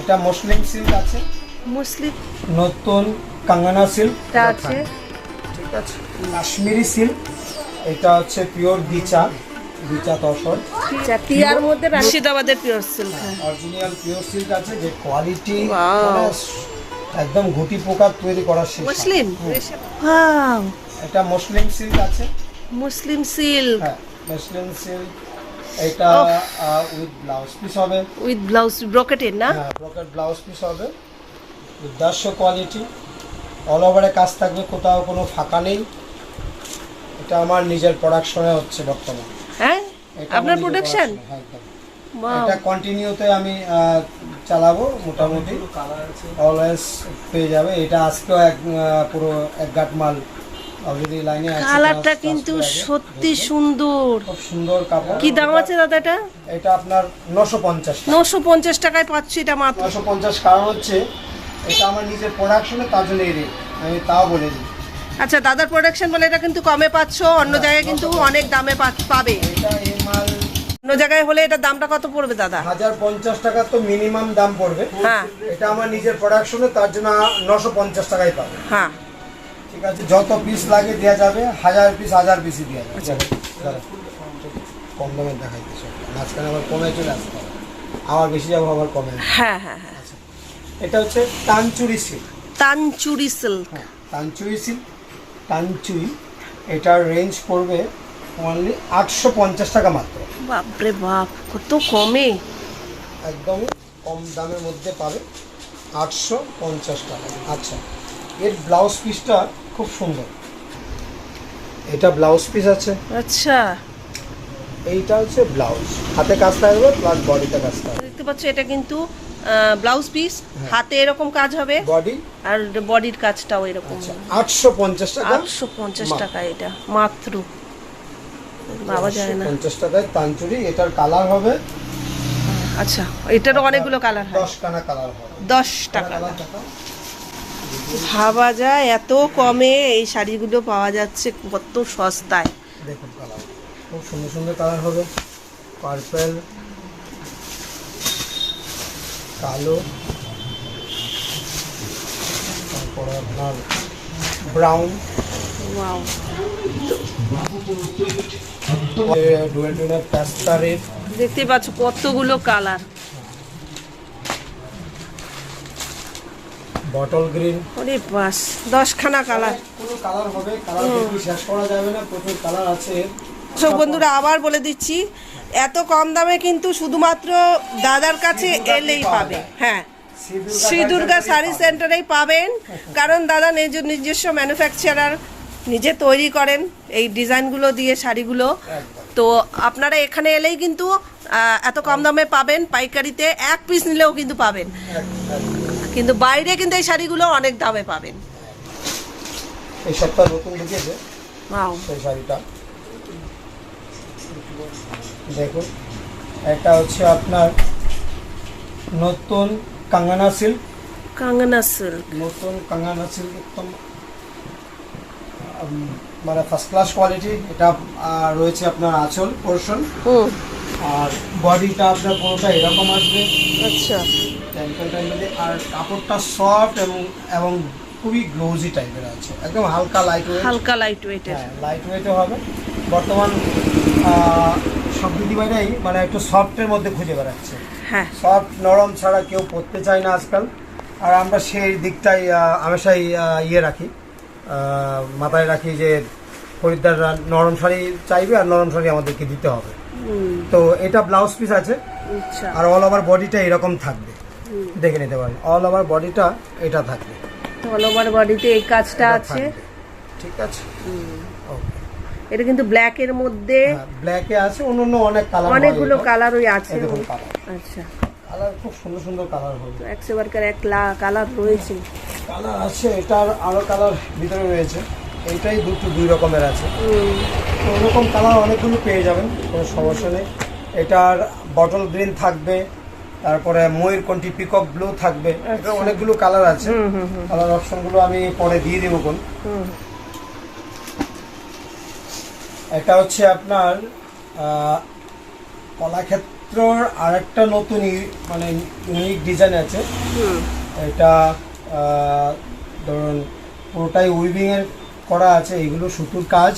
এটা muslin silk আছে। মুসলিম। নতুন কাঙ্গানা সিল্ক টা আছে। ঠিক আছে। কাশ্মীরি সিল্ক এটা হচ্ছে পিওর দিচা দিচা তসর। টিয়ার মধ্যে মুর্শিদাবাদের pure silk original pure silk আছে যে কোয়ালিটি একদম গুটি পোকা তৈরি করা শেষ মুসলিম। ওয়াও এটা মসলিন সিল্ক আছে। মুসলিম সিল্ক হ্যাঁ মসলিন সিল্ক এটা উইথ ব্লাউজ পিস হবে। উইথ ব্লাউজ ব্রকেটের না? হ্যাঁ ব্রকেট ব্লাউজ পিস হবে। উদ্দাস্য কোয়ালিটি অল ওভারে কাজ থাকবে কোথাও কোনো ফাঁকা নেই। এটা আমার নিজের প্রোডাকশনে হচ্ছে বর্তমানে। হ্যাঁ? এটা আপনার প্রোডাকশন হ্যাঁ, এটা কন্টিনিউতে আমি চালাবো মোটামুটি। অলওয়েজ পেয়ে যাবে। এটা আজকেও এক পুরো এক গাঁট মাল কালারটা কিন্তু সত্যি সুন্দর। সুন্দর কাপড়। কি দাম আছে দাদা এটা? এটা আপনার নশো পঞ্চাশ নশো পঞ্চাশ টাকায় পাচ্ছি এটা মাত্র। নশো পঞ্চাশ কারণ হচ্ছে এটা আমার নিজের প্রোডাকশনে তার জন্য এই রেট আমি তাও বলে দিই। আচ্ছা দাদার প্রোডাকশন বলে এটা কিন্তু কমে পাচ্ছ অন্য জায়গায় কিন্তু অনেক দামে পাবে। এটা এই মাল অন্য জায়গায় হলে এটার দামটা কত পড়বে দাদা? হাজার পঞ্চাশ টাকা তো মিনিমাম দাম পড়বে। হ্যাঁ। এটা আমার নিজের প্রোডাকশনে তার জন্য নশো পঞ্চাশ টাকায় পাবে। হ্যাঁ। ঠিক আছে যত পিস লাগে দেওয়া যাবে হাজার পিস হাজার পিসই দেওয়া যাবে। আচ্ছা। কম দামে দেখাই দিচ্ছ। মাঝখানে আবার কমে চলে আসতে হবে। আবার বেশি যাব আবার কমে। হ্যাঁ হ্যাঁ হ্যাঁ। এটা হচ্ছে তানচুরি সিল্ক তানচুরি সিল্ক হ্যাঁ তানচুরি সিল্ক তানচুরি। এটার রেঞ্জ পড়বে অনলি আটশো পঞ্চাশ টাকা মাত্র। বাপরে বাপ কত কমে? একদমই কম দামের মধ্যে পাবে আটশো পঞ্চাশ টাকা। আচ্ছা। এর ব্লাউজ পিসটা খুব সুন্দর। এটা ব্লাউজ পিস আছে। আচ্ছা। এইটা হচ্ছে ব্লাউজ। হাতে কাজ থাকবে প্লাস বডিতে কাজ থাকবে দেখতে পাচ্ছ এটা কিন্তু ব্লাউজ পিস। হাতে এরকম কাজ হবে। বডি আর বডির কাজটাও এরকম। আচ্ছা আটশো পঞ্চাশ টাকা? আটশো পঞ্চাশ টাকা এটা মাত্র। বাবা যায় না। পঞ্চাশ টাকায় তানচুরি এটার কালার হবে। আচ্ছা এটারও অনেকগুলো কালার হয়। দশ কানা কালার হবে। দশ টাকা। ভাবা যায় এত কমে এই শাড়িগুলো পাওয়া যাচ্ছে কত সস্তায়। দেখুন কালার। খুব সুন্দর সুন্দর কালার হবে। পার্পেল কালো তারপরে আপনার ব্রাউন। দেখতে পাচ্ছ কতগুলো কালার। Bottle green. ওরে বাস দশখানা কালার। কোনো কালার হবে কালার দেখি শেষ করা যাবে না প্রচুর কালার আছে। সব বন্ধুরা আবার বলে দিচ্ছি এত কম দামে কিন্তু শুধুমাত্র দাদার কাছে এলেই পাবে। হ্যাঁ শ্রী দুর্গা শাড়ি সেন্টারেই পাবেন কারণ দাদা নিজ নিজস্ব ম্যানুফ্যাকচারার নিজে তৈরি করেন এই ডিজাইনগুলো দিয়ে শাড়িগুলো। তো আপনারা এখানে এলেই কিন্তু এত কম দামে পাবেন পাইকারিতে এক পিস নিলেও কিন্তু পাবেন। কিন্তু বাইরে কিন্তু এই শাড়িগুলো অনেক দামে পাবেন। এই সপ্তাহ নতুন ঢুকেছে? সেই শাড়িটা। দেখুন এটা হচ্ছে আপনার নতুন কাঙ্গানা সিল্ক। কাঙ্গনা সিল্ক। নতুন কাঙ্গানা সিল্ক একদম মানে ফার্স্ট ক্লাস কোয়ালিটি এটা রয়েছে আপনার আঁচল পোর্শন হুম। আর বডিটা আপনার পুরোটা এরকম আসবে। আচ্ছা। টেম্পল টাইপের আর কাপড়টা সফট এবং এবং খুবই গ্লোজি টাইপের আছে। একদম হালকা লাইট ওয়েট হালকা লাইট ওয়েটের হ্যাঁ লাইট ওয়েটও হবে। বর্তমান সব দিদিভাইরাই মানে একটু সফটের মধ্যে খুঁজে বেড়াচ্ছে। হ্যাঁ। সফট নরম ছাড়া কেউ পরতে চায় না আজকাল। আর আমরা সেই দিকটাই হামেশাই ইয়ে রাখি। মাথায় রাখি যে খরিদ্দাররা নরম শাড়ি চাইবে আর নরম শাড়ি আমাদেরকে দিতে হবে। তো এটা ব্লাউজ পিস আছে। আচ্ছা। আর অল ওভার বডিটা এরকম থাকবে। দেখে নিতে পারেন। অল ওভার বডিটা এটা থাকবে। অল ওভার বডিতে এই কাজটা আছে? ঠিক আছে? ওকে এটা কিন্তু ব্ল্যাক এর মধ্যে ব্ল্যাকে আছে অন্য অন্য অনেক কালার অনেকগুলো কালার ওই আছে। আচ্ছা। কালার খুব সুন্দর সুন্দর কালার হবে। একশো বারকার এক কালার রয়েছে। কালার আছে এটার আরও কালার ভিতরে রয়েছে। এইটাই দুটো দুই রকমের আছে। ওরকম কালার অনেকগুলো পেয়ে যাবেন কোনো সমস্যা নেই। এটার বটল গ্রিন থাকবে। তারপরে ময়ূর কন্টি পিকক ব্লু থাকবে এটা অনেকগুলো কালার আছে। হুম, হুম, হুম, কালার অপশনগুলো আমি পরে দিয়ে দেবো কোন। এটা হচ্ছে আপনার আহ, কলাক্ষেত চৈত্রর আরেকটা নতুন মানে ইউনিক ডিজাইন আছে। এটা ধরুন পুরোটাই উইভিং এর করা আছে এগুলো সুতুর কাজ।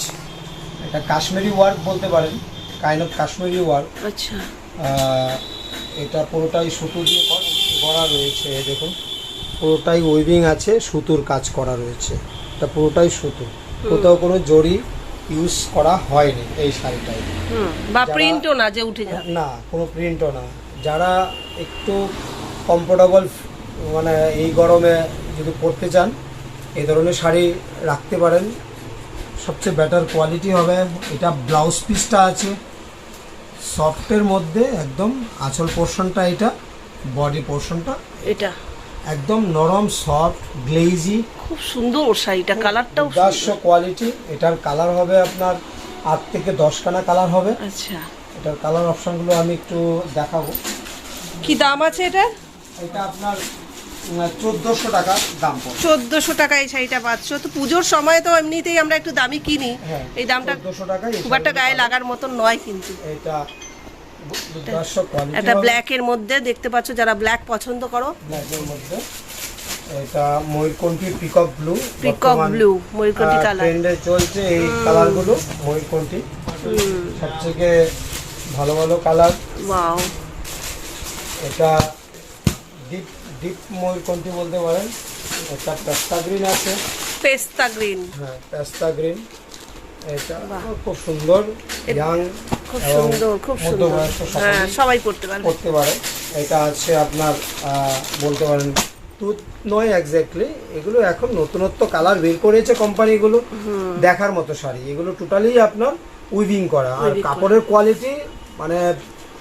এটা কাশ্মীরি ওয়ার্ক বলতে পারেন কাইন্ড অফ কাশ্মীরি ওয়ার্ক আচ্ছা। এটা পুরোটাই সুতো দিয়ে করা রয়েছে দেখুন। পুরোটাই উইভিং আছে সুতোর কাজ করা রয়েছে। এটা পুরোটাই সুতো। কোথাও কোনো জড়ি ইউজ করা হয়নি এই শাড়িটায়। হুম বা প্রিন্টও না যে উঠে যাবে। না কোনো প্রিন্টও না। যারা একটু কমফোর্টেবল মানে এই গরমে যদি পরতে চান এই ধরনের শাড়ি রাখতে পারেন। সবচেয়ে বেটার কোয়ালিটি হবে। এটা ব্লাউজ পিসটা আছে। সফটের মধ্যে একদম আঁচল পোর্শনটা এটা বডি পোর্শনটা এটা। একদম নরম সফট গ্লেজি খুব সুন্দর শাড়িটা কালারটাও উদাস্য কোয়ালিটি এটার কালার হবে আপনার আট থেকে দশখানা কালার হবে। আচ্ছা। এটার কালার অপশনগুলো আমি একটু দেখাবো। কি দাম আছে এটা এটা আপনার চোদ্দোশো টাকা দাম পড়ে। টাকা এই শাড়িটা পাচ্ছ। তো পুজোর সময় তো এমনিতেই আমরা একটু দামি কিনি। হ্যাঁ এই দামটা খুব একটা গায়ে লাগার মতন নয় কিন্তু। এটা একটা ব্ল্যাকের মধ্যে দেখতে পাচ্ছ যারা ব্ল্যাক পছন্দ করো। মধ্যে। এটা ময়ূরকণ্ঠী পিকক ব্লু পিকক ব্লু ময়ূরকণ্ঠী কালার ট্রেন্ডে চলছে এই কালারগুলো ময়ূরকণ্ঠী। সবথেকে ভালো ভালো কালার ওয়াও এটা ডিপ ডিপ ময়ূরকণ্ঠী বলতে পারেন? এটা পেস্তা গ্রিন আছে। পেস্তা গ্রিন। হ্যাঁ পেস্তা গ্রিন। এটা খুব সুন্দর ইয়াং খুব সুন্দর খুব সুন্দর। হ্যাঁ সবাই পড়তে পারবে। করতে পারে। এটা আছে আপনার বলতে পারেন টুথ নয় এক্স্যাক্টলি এগুলো এখন নতুনত্ব কালার বের করেছে কোম্পানিগুলো দেখার মতো শাড়ি। এগুলো টোটালি আপনার উইভিং করা। আর কাপড়ের কোয়ালিটি মানে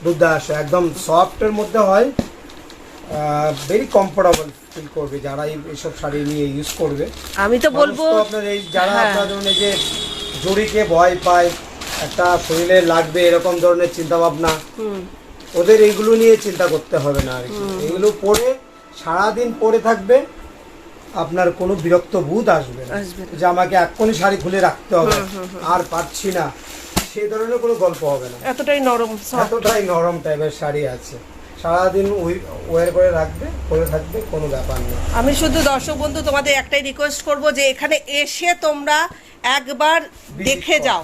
দুর্দাস। একদম সফটের মধ্যে হয়। ভেরি কমফোর্টেবল ফিল করবে যারা এই- এইসব শাড়ি নিয়ে ইউজ করবে। আমি তো বলব আপনার এই যারা হ্যাঁ। আপনার ধরুন এই যে জড়িকে ভয় পায় একটা শরীরে লাগবে এরকম ধরনের চিন্তা ভাবনা ওদের এইগুলো নিয়ে চিন্তা করতে হবে না আর কি। এগুলো পরে সারাদিন পরে থাকবে আপনার কোনো বিরক্ত বোধ আসবে না। যে আমাকে এক্ষুনি শাড়ি খুলে রাখতে হবে আর পারছি না। সেই ধরনের কোনো গল্প হবে না। এতটাই নরম এতটাই নরম টাইপের শাড়ি আছে। সারাদিন ওয়ার করে রাখবে পরে থাকবে কোনো ব্যাপার নেই আমি শুধু দর্শক বন্ধু তোমাদের একটাই রিকোয়েস্ট করব যে এখানে এসে তোমরা একবার দেখে যাও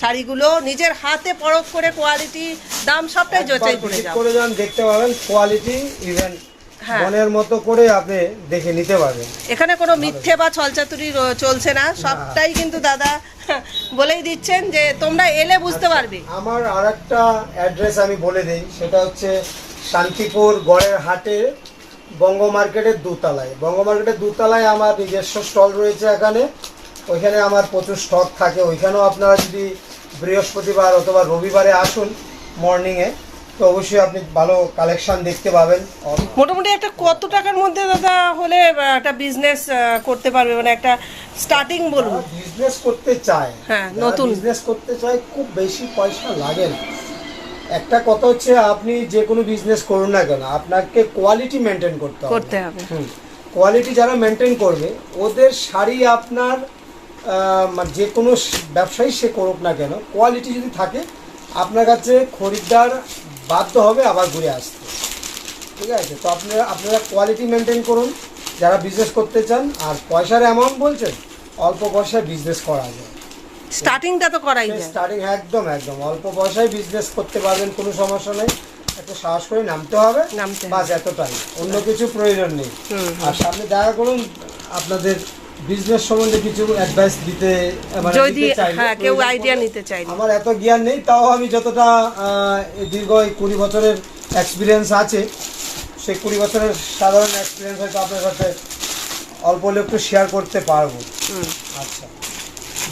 শাড়িগুলো নিজের হাতে পরখ করে কোয়ালিটি দাম সবটাই যাচাই করে যাও। করে যান দেখতে পাবেন কোয়ালিটি ইভেন হ্যাঁ। মনের মতো করে আপনি দেখে নিতে পারবেন। এখানে কোনো মিথ্যে বা ছলচাতুরি চলছে না সবটাই কিন্তু দাদা বলেই দিচ্ছেন যে তোমরা এলে বুঝতে পারবে। আমার আর একটা অ্যাড্রেস আমি বলে দিই সেটা হচ্ছে শান্তিপুর গড়ের হাটে বঙ্গ মার্কেটের দুতলায়। বঙ্গ মার্কেটের দুতলায় আমার নিজস্ব স্টল রয়েছে এখানে। ওইখানে আমার প্রচুর স্টক থাকে। ওইখানেও আপনারা যদি বৃহস্পতিবার অথবা রবিবারে আসুন মর্নিংয়ে তো অবশ্যই আপনি ভালো কালেকশন দেখতে পাবেন। মোটামুটি একটা কত টাকার মধ্যে দাদা হলে একটা বিজনেস করতে পারবে? মানে একটা স্টার্টিং বলুন। বিজনেস করতে চায় হ্যাঁ, নতুন। বিজনেস করতে চায় খুব বেশি পয়সা লাগে না। একটা কথা হচ্ছে আপনি যে কোনো বিজনেস করুন না কেন আপনাকে কোয়ালিটি মেনটেন করতে হবে। করতে হবে। কোয়ালিটি যারা মেনটেন করবে ওদের শাড়ি আপনার মানে যে কোনো ব্যবসায়ী সে করুক না কেন কোয়ালিটি যদি থাকে আপনার কাছে খরিদ্দার বাধ্য হবে আবার ঘুরে আসতে। ঠিক আছে? তো আপনারা আপনারা কোয়ালিটি মেনটেন করুন যারা বিজনেস করতে চান আর পয়সার অ্যামাউন্ট বলছেন অল্প পয়সায় বিজনেস করা যায়। স্টার্টিংটা তো করাই যায়। স্টার্টিং একদম একদম। অল্প পয়সায় বিজনেস করতে পারবেন কোনো সমস্যা নেই। একটু সাহস করে নামতে হবে। নামতে। বাস এতটাই। অন্য কিছু প্রয়োজন নেই। আর সামনে দেখা করুন আপনাদের বিজনেস সম্বন্ধে কিছু অ্যাডভাইস দিতে মানে যদি হ্যাঁ কেউ আইডিয়া নিতে চাইলে। আমার এত জ্ঞান নেই তাও আমি যতটা দীর্ঘ এই কুড়ি বছরের এক্সপিরিয়েন্স আছে সেই কুড়ি বছরের সাধারণ এক্সপিরিয়েন্স হয়তো আপনার সাথে অল্প হলেও একটু শেয়ার করতে পারব। আচ্ছা।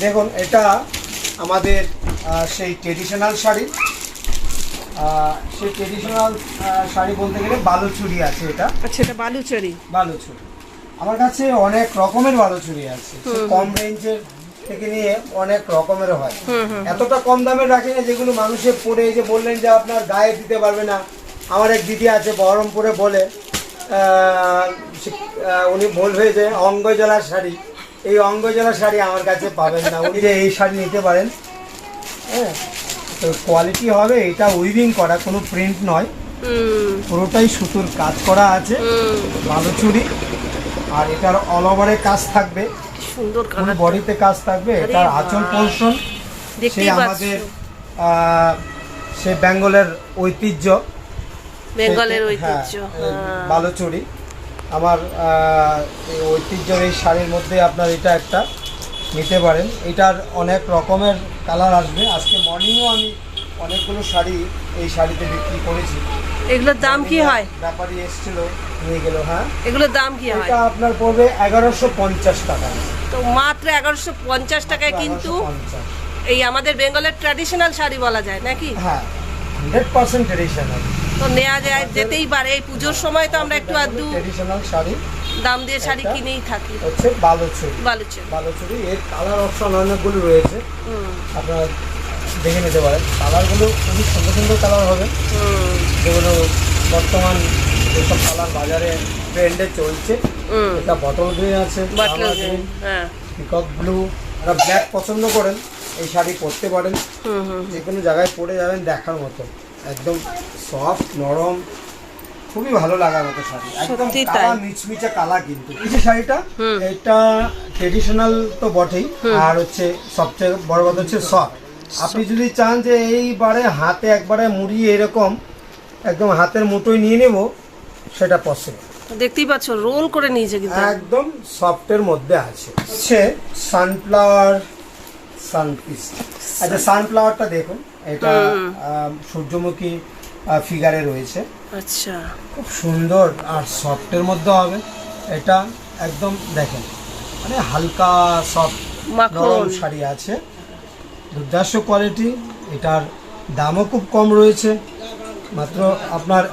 দেখুন এটা আমাদের সেই ট্রেডিশনাল শাড়ি। সেই ট্রেডিশনাল শাড়ি বলতে গেলে বালুচুরি আছে এটা। আচ্ছা এটা বালুচরি। বালুচুরি। আমার কাছে অনেক রকমের বালুচুরি আছে। কম রেঞ্জের থেকে নিয়ে অনেক রকমের হয়। এতটা কম দামের রাখি না যেগুলো মানুষের পরে যে বললেন যে আপনার গায়ে দিতে পারবে না। আমার এক দিদি আছে বহরমপুরে বলে উনি বলবে যে অঙ্গজলার শাড়ি। এই অঙ্গজলা শাড়ি আমার কাছে পাবেন না। উনি এই শাড়ি নিতে পারেন হ্যাঁ তো কোয়ালিটি হবে এটা উইভিং করা কোনো প্রিন্ট নয়। পুরোটাই সুতোর কাজ করা আছে ভালো চুড়ি। আর এটার অল ওভারে কাজ থাকবে। সুন্দর কালার বডিতে কাজ থাকবে এটার। আঁচল পোর্শন সেই আমাদের সে বেঙ্গলের ঐতিহ্য। বেঙ্গলের ঐতিহ্য হ্যাঁ, হ্যাঁ। বালুচুরি আমার ঐতিহ্যের এই শাড়ির মধ্যে আপনার এটা একটা নিতে পারেন। এটার অনেক রকমের কালার আসবে। আজকে মর্নিংও আমি অনেকগুলো শাড়ি এই শাড়িতে বিক্রি করেছি। এগুলোর দাম কি হয়? ব্যাপারী এসেছিল নিয়ে গেল হ্যাঁ? এগুলোর দাম কি হয়? এটা আপনার পড়বে এগারোশো পঞ্চাশ টাকা। তো মাত্র এগারোশো পঞ্চাশ টাকায় কিন্তু এই আমাদের বেঙ্গলের ট্র্যাডিশনাল শাড়ি বলা যায় নাকি? হ্যাঁ হান্ড্রেড পার্সেন্ট ট্রেডিশনাল তো নেওয়া যায় যেতেই পারে। এই পুজোর সময় তো আমরা একটু আধটু শাড়ি। দাম দিয়ে শাড়ি কিনেই থাকি। হচ্ছে বালুচুরি। বালুচের। বালুচুরি এর কালার অপশন অনেকগুলো রয়েছে। আপনারা দেখে নিতে পারেন। কালারগুলো খুবই সুন্দর সুন্দর কালার হবে। যেগুলো বর্তমান যেসব কালার বাজারে ট্রেন্ডে চলছে এটা বটল গ্রিন আছে বাটলো হ্যাঁ। পিকক ব্লু যারা ব্ল্যাক পছন্দ করেন এই শাড়ি পরতে পারেন। যে কোনো জায়গায় পরে যাবেন দেখার মতো। একদম সফট নরম খুবই ভালো লাগার মতো শাড়ি। একদম কালা মিচমিচে কালা কিন্তু। এই যে শাড়িটা। এটা ট্রেডিশনাল তো বটেই আর হচ্ছে সবচেয়ে বড় কথা হচ্ছে সফট আপনি যদি চান যে এইবারে হাতে একবারে মুড়িয়ে এরকম একদম হাতের মুঠোয় নিয়ে নেব সেটা পসিবল দেখতেই পাচ্ছ রোল করে নিয়েছে কিন্তু। একদম সফটের মধ্যে আছে। হচ্ছে সানফ্লাওয়ার সানপিস আচ্ছা সানফ্লাওয়ারটা দেখুন। এটা সূর্যমুখী ফিগারে রয়েছে। আচ্ছা। খুব সুন্দর আর সফটের মধ্যে হবে। এটা একদম দেখেন মানে হালকা সফট। নরম শাড়ি আছে। দুর্দাস্য কোয়ালিটি এটার দামও খুব কম রয়েছে। মাত্র আপনার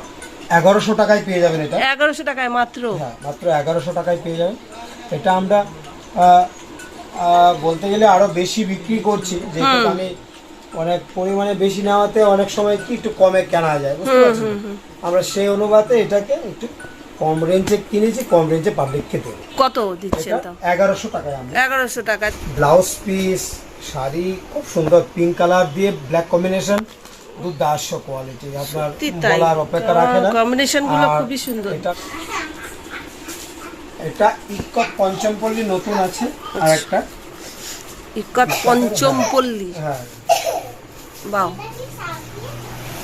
এগারোশো টাকায় পেয়ে যাবেন এটা। এগারোশো টাকায় মাত্র? হ্যাঁ মাত্র এগারোশো টাকায় পেয়ে যাবেন। এটা আমরা বলতে গেলে আরও বেশি বিক্রি করছি। যেহেতু আমি অনেক পরিমাণে বেশি নেওয়াতে অনেক সময় কি একটু কমে কেনা যায় বুঝতে পারছেন? আমরা সেই অনুপাতে এটাকে একটু কম রেঞ্জে কিনেছি কম রেঞ্জে পাবলিককে দেবো। কত দিচ্ছেন তো এগারোশো টাকায় আমরা। এগারোশো টাকা ব্লাউজ পিস শাড়ি খুব সুন্দর পিঙ্ক কালার দিয়ে ব্ল্যাক কম্বিনেশন দুর্দাস্য কোয়ালিটি আপনার বলার অপেক্ষা রাখে না। combination গুলো খুবই সুন্দর। এটা এটা ইকট পঞ্চমপল্লী নতুন আছে আর একটা ইকত পঞ্চম পল্লী হ্যাঁ। বাও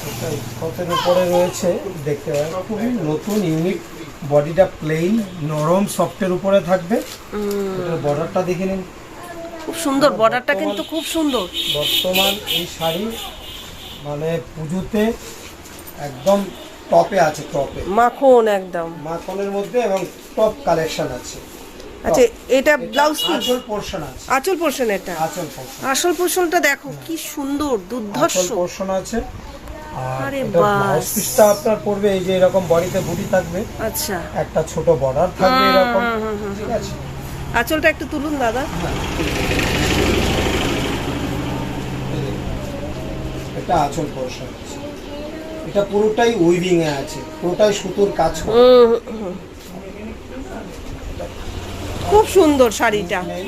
এটা ইকটের উপরে রয়েছে দেখতে পারেন খুবই নতুন ইউনিক বডিটা প্লেন নরম সফটের উপরে থাকবে। এটার বর্ডারটা দেখে নিন। খুব সুন্দর বর্ডারটা কিন্তু খুব সুন্দর। বর্তমান এই শাড়ি মানে পুজোতে একদম টপে আছে টপে মাখন একদম। মাখনের মধ্যে এবং টপ কালেকশন আছে। আচ্ছা এটা ব্লাউজ পিস আঁচল পোর্শন আছে। আঁচল পোর্শন এটা? আঁচল পোর্শন আসল পোর্শনটা দেখো কি সুন্দর দুর্ধর্ষ। পোর্শন আছে। আরে। ব্লাউজ পিসটা আপনার পড়বে এই যে এরকম বডিতে বুটি থাকবে। আচ্ছা। একটা ছোট বর্ডার থাকবে এরকম। ঠিক আছে? আঁচলটা একটু তুলুন দাদা। এটা আঁচল পোর্শন এটা পুরোটাই উইভিং এ আছে পুরোটাই সুতোর কাজ করা। হুম, হুম। খুব সুন্দর শাড়িটা। নেই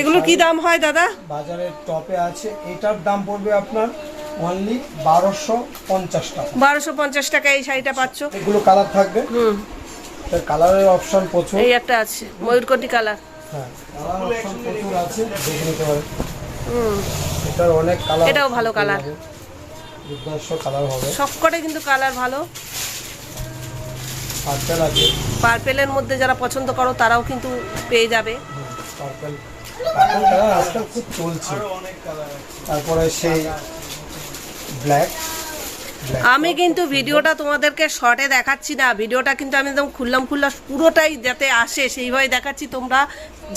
এগুলো কি দাম হয় দাদা? বাজারের টপে আছে এটার দাম পড়বে আপনার অনলি বারোশো পঞ্চাশ টাকা। বারোশো পঞ্চাশ টাকা এই শাড়িটা পাচ্ছ? এগুলো কালার থাকবে। হুম। এর কালারের অপশন প্রচুর। এই একটা আছে ময়ূরকটি কালার হ্যাঁ কালার অপশন প্রচুর আছে দেখে নিতে পারেন। হুম। এটার অনেক কালার এটাও ভালো কালার দুর্দর্শ কালার হবে। সবকটা কিন্তু কালার ভালো। পার্পেল আছে। পার্পেলের মধ্যে যারা পছন্দ করো তারাও কিন্তু পেয়ে যাবে। পার্পেল পার্পেল কালার আজকাল খুব চলছে। তারপরে সেই ব্ল্যাক আমি কিন্তু ভিডিওটা তোমাদেরকে শর্টে দেখাচ্ছি না। ভিডিওটা কিন্তু আমি একদম খুললাম খুললাম পুরোটাই যাতে আসে সেইভাবে দেখাচ্ছি তোমরা।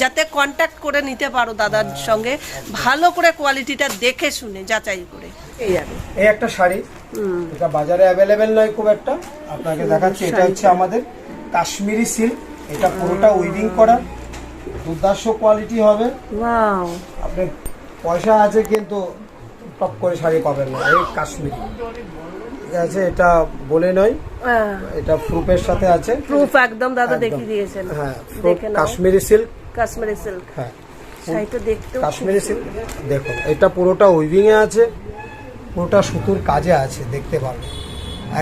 যাতে কন্ট্যাক্ট করে নিতে পারো দাদার সঙ্গে। ভালো করে কোয়ালিটিটা দেখে শুনে যাচাই করে। এই এই একটা শাড়ি। এটা বাজারে অ্যাভেলেবেল নয় খুব একটা। আপনাকে দেখাচ্ছি এটা হচ্ছে আমাদের কাশ্মীরি সিল্ক এটা পুরোটা উইভিং করা। দুর্দাস্য কোয়ালিটি হবে। আপনি পয়সা আছে কিন্তু টপ করে শাড়ি পাবেন না। এই কাশ্মীরি। ঠিক আছে এটা বলে নয়। এটা প্রুফের সাথে আছে। প্রুফ একদম দাদা দেখিয়ে দিয়েছেন। হ্যাঁ কাশ্মীরি সিল্ক কাশ্মীরি সিল্ক হ্যাঁ। শাড়িটা দেখতেও কাশ্মীরি সিল্ক দেখুন এটা পুরোটা উইভিং এ আছে। পুরোটা সুতোর কাজে আছে দেখতে পারবেন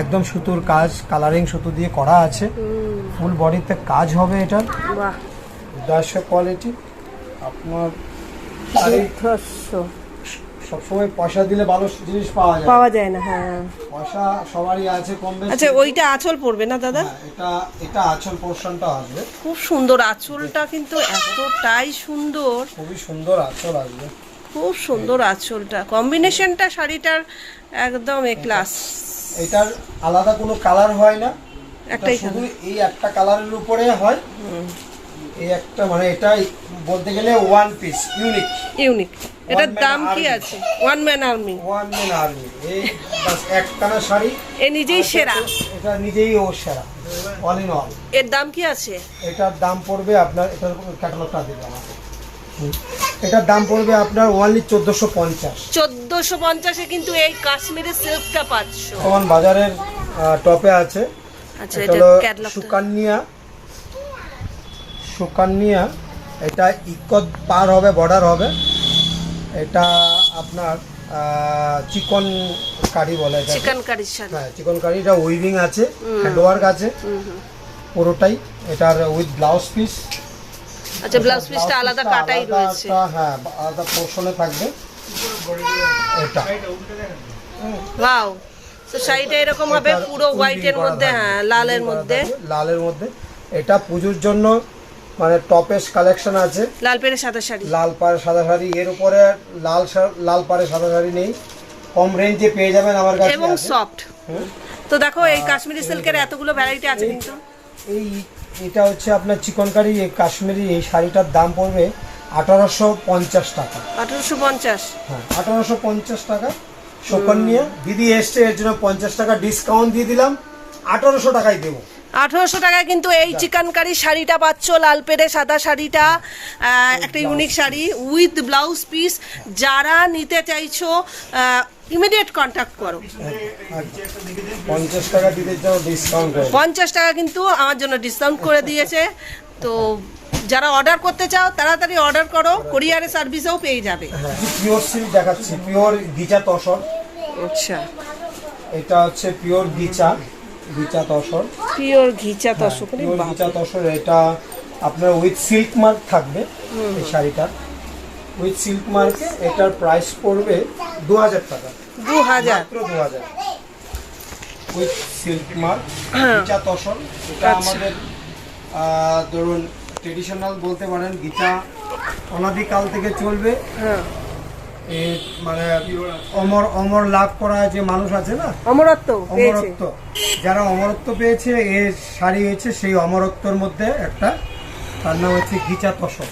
একদম সুতোর কাজ কালারিং সুতো দিয়ে করা আছে। ফুল বডিতে কাজ হবে বাহ। দেড়শো কোয়ালিটি আপনার সবসময় পয়সা দিলে ভালো জিনিস পাওয়া যায়। পাওয়া যায় না হ্যাঁ। পয়সা সবারই আছে কম বেশি। আচ্ছা ওইটা আঁচল পড়বে না দাদা? হ্যাঁ, এটা এটা আঁচল পোর্শনটা আসবে। খুব সুন্দর আঁচলটা কিন্তু এতটাই সুন্দর। খুবই সুন্দর আঁচল আসবে। খুব সুন্দর আঁচলটা। কম্বিনেশনটা শাড়িটার একদম এ ক্লাস এটার আলাদা কোনো কালার হয় না। একটাই শুধু এই একটা কালারের উপরে হয়। এই একটা মানে এটাই বলতে গেলে ওয়ান পিস ইউনিক ইউনিক এটার দাম কি আছে? One man army one man army এই বাস একটানা শাড়ি। এ নিজেই সেরা। এটা নিজেই ও সেরা। অল ইন অল এর দাম কি আছে? এটার দাম পড়বে আপনার এটার ক্যাটালগটা দিবে আমাকে। এটার দাম পড়বে আপনার ওনলি চোদ্দোশো পঞ্চাশ। চোদ্দশো পঞ্চাশে কিন্তু এই কাশ্মীরের সিল্কটা পাচ্ছ। বর্তমান বাজারের টপে আছে। আচ্ছা এটা এটা হলো সুকান্নিয়া সুকান্নিয়া এটা ইকত পার হবে বর্ডার হবে। এটা আপনার চিকন কারি বলে চিকেন শাড়ি হ্যাঁ চিকন কারি এটা উইভিং আছে হ্যান্ডওয়ার্ক আছে। পুরোটাই এটার উইথ ব্লাউজ পিস আচ্ছা ব্লাউজ পিসটা আলাদা কাটাই রয়েছে। হ্যাঁ আলাদা পোর্শনে থাকবে। এটা। ওয়াও তো শাড়িটা এরকম হবে পুরো হোয়াইটের মধ্যে হ্যাঁ লালের মধ্যে। লালের মধ্যে। এটা পুজোর জন্য মানে টপেস কালেকশন আছে। লাল পেরে সাদা শাড়ি। লাল পাড়ে সাদা শাড়ি এর উপরে লাল লাল পাড়ে সাদা শাড়ি নেই। কম রেঞ্জে পেয়ে যাবেন আমার কাছে এবং। সফট। তো দেখো এই কাশ্মীরি সিল্কের এতগুলো ভ্যারাইটি আছে কিন্তু। এই এটা হচ্ছে আপনার চিকনকারি এই কাশ্মীরি এই শাড়িটার দাম পড়বে আঠারোশো পঞ্চাশ টাকা। আঠারোশো পঞ্চাশ। হ্যাঁ আঠারোশো পঞ্চাশ টাকা। সুকন্যা দিদি এসছে এর জন্য পঞ্চাশ টাকা ডিসকাউন্ট দিয়ে দিলাম আঠারোশো টাকায় দেবো। আঠারোশো টাকায় কিন্তু এই চিকেন কারি শাড়িটা পাচ্ছ লাল পেরে সাদা শাড়িটা একটা unique sari. With blouse piece যারা নিতে চাইছো ইমিডিয়েট কন্ট্যাক্ট করো। পঞ্চাশ টাকা পঞ্চাশ টাকা কিন্তু আমার জন্য ডিসকাউন্ট করে দিয়েছে। তো যারা অর্ডার করতে চাও তাড়াতাড়ি অর্ডার করো কোরিয়ারে সার্ভিসেও পেয়ে যাবে। পিওর সিল্ক দেখাচ্ছি পিওর গিচা তসর আচ্ছা। এটা হচ্ছে পিওর গিচা গিচা তসর পিওর ঘিচা তো শুকনি পিওর তসর এটা আপনার উইথ সিল্ক মার্ক থাকবে এই শাড়িটা উইথ সিল্ক মার্কে এটার প্রাইস পড়বে দু হাজার টাকা। দু হাজার মাত্র দু হাজার with silk mark ghicha tussar এটা আচ্ছা। আমাদের ধরুন ট্রেডিশনাল বলতে পারেন গিচা অনাদিকাল থেকে চলবে। হ্যাঁ। মানে অমর অমর লাভ করা যে মানুষ আছে না? অমরত্ব অমরত্ব। যারা অমরত্ব পেয়েছে এ শাড়ি হয়েছে সেই অমরত্বর মধ্যে একটা তার নাম হচ্ছে গিচা তসর।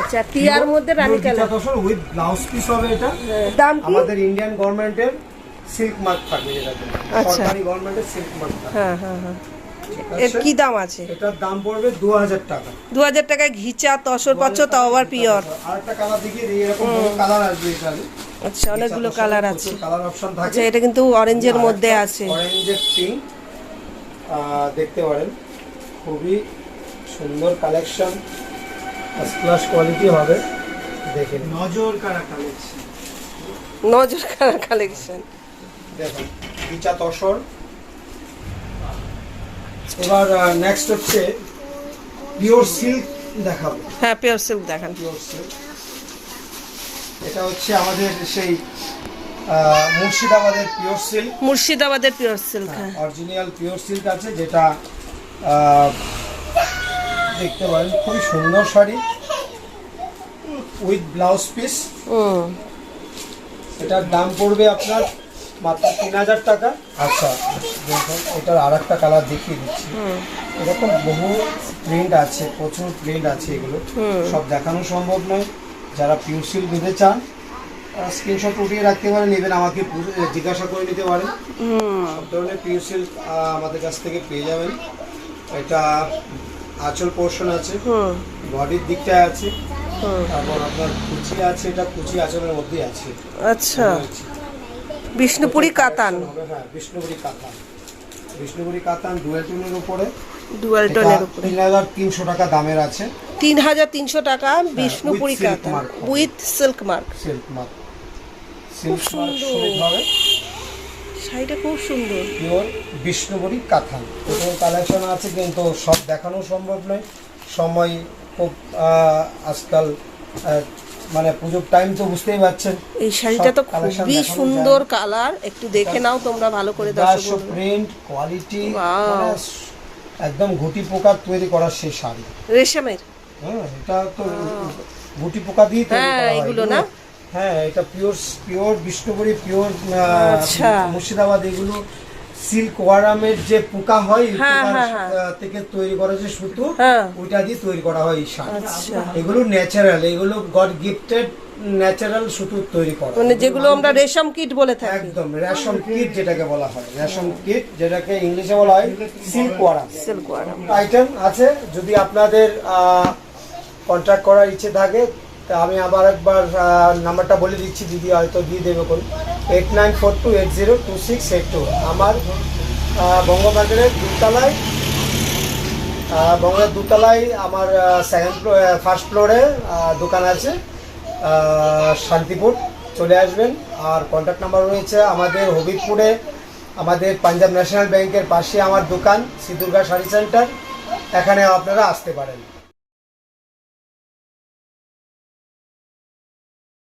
আচ্ছা টিয়ার মধ্যে রানী colour tussar with blouse piece হবে এটা। দাম কি? আমাদের ইন্ডিয়ান গভর্নমেন্টের সিল্ক মার্ক থাকবে যেটা আচ্ছা। সরকারি গভর্নমেন্টের সিল্ক মার্ক হ্যাঁ হ্যাঁ হ্যাঁ। এর কি দাম আছে? এটার দাম পড়বে দু হাজার টাকা। দু হাজার টাকায় ঘিচা তসর পাচ্ছ তাও আবার পিওর। আরেকটা কালার দেখিয়ে দিই এরকম কালার আসবে এখানে। আচ্ছা অনেকগুলো কালার আছে। কালার অপশন থাকে। আচ্ছা এটা কিন্তু অরেঞ্জের মধ্যে আছে। অরেঞ্জের পিঙ্ক দেখতে পারেন। খুবই সুন্দর কালেকশন ফার্স্ট ক্লাস কোয়ালিটি হবে। দেখে নজর কারা কালেকশন নজর কারা কালেকশন দেখুন বিচা তসর। এবার নেক্সট হচ্ছে পিওর সিল্ক দেখাবো। হ্যাঁ পিওর সিল্ক দেখান। পিওর সিল্ক এটা হচ্ছে আমাদের সেই মুর্শিদাবাদের পিওর সিল্ক মুর্শিদাবাদের পিওর সিল্ক হ্যাঁ অরিজিনাল পিওর সিল্ক আছে যেটা দেখতে পারেন খুবই সুন্দর শাড়ি উইথ ব্লাউজ পিস এটার দাম পড়বে আপনার মাত্র তিন হাজার টাকা। আচ্ছা দেখুন এটার আর একটা কালার দেখিয়ে দিচ্ছি। এরকম বহু প্রিন্ট আছে প্রচুর প্রিন্ট আছে এগুলো। সব দেখানো সম্ভব নয়। যারা পিওর সিল্ক নিতে চান স্ক্রিনশট উঠিয়ে রাখতে পারেন নেবেন আমাকে জিজ্ঞাসা করে নিতে পারেন। সব ধরনের পিওর সিল্ক আমাদের কাছ থেকে পেয়ে যাবেন। এটা আঁচল পোর্শন আছে হুম। বডির দিকটায় আছে। হুম। তারপর আপনার কুচি আছে এটা কুচি আঁচলের মধ্যেই আছে। আচ্ছা। বিষ্ণুপুরি কাতান। হ্যাঁ বিষ্ণুপুরি কাতান। বিষ্ণুপুরি কাতান ডুয়েল টোনের উপরে। ডুয়াল টোনের উপরে। তিন হাজার তিনশো টাকা দামের আছে। তিন হাজার তিনশো টাকা Bishnupuri with katan with silk mark silk mark silk সুন্দর। শাড়িটা খুব সুন্দর। পিওর বিষ্ণুপুরি কাঁথা প্রথম কালেকশন আছে কিন্তু সব দেখানো সম্ভব নয়। সময় খুব আজকাল মানে পুজোর টাইম তো বুঝতেই পারছেন। এই শাড়িটা তো খুবই সুন্দর কালার একটু দেখে নাও তোমরা ভালো করে দর্শক প্রিন্ট কোয়ালিটি একদম ঘুটি পোকার তৈরি করা সেই শাড়ি। রেশমের? হ্যাঁ এটা তো গুটি পোকা দিয়ে তৈরি হ্যাঁ, করা হয় এগুলো এগুলো- না? হ্যাঁ এটা পিওর পিওর বিষ্ণুপুরি পিওর আচ্ছা। মুর্শিদাবাদ এগুলো সিল্ক ওয়ারামের যে পোকা হয় হ্যাঁ, হ্যাঁ, হ্যাঁ। থেকে তৈরি করা যে সুতো। ওইটা দিয়ে তৈরি করা হয় শাড়ি আচ্ছা। এগুলো ন্যাচারাল এগুলো গড গিফটেড ন্যাচারাল সুতো তৈরি করা মানে যেগুলো আমরা রেশম কিট বলে থাকি একদম রেশম কিট যেটাকে বলা হয় রেশম কিট যেটাকে ইংলিশে বলা হয় silk worm silk worm item আছে যদি আপনাদের কন্ট্যাক্ট করার ইচ্ছে থাকে তা আমি আবার একবার নাম্বারটা বলে দিচ্ছি দিদি হয়তো দিয়ে দেবে কোন eight nine four two eight zero two six eight two আমার আহ, বঙ্গ মার্কেটের দুতলায় বঙ্গের দুতলায় আমার সেকেন্ড ফ্লোর ফার্স্ট ফ্লোরে দোকান আছে শান্তিপুর। চলে আসবেন। আর কন্ট্যাক্ট নাম্বার রয়েছে আমাদের হবিবপুরে আমাদের পাঞ্জাব ন্যাশনাল ব্যাংকের পাশে আমার দোকান শ্রী দুর্গা শাড়ি সেন্টার এখানে আপনারা আসতে পারেন।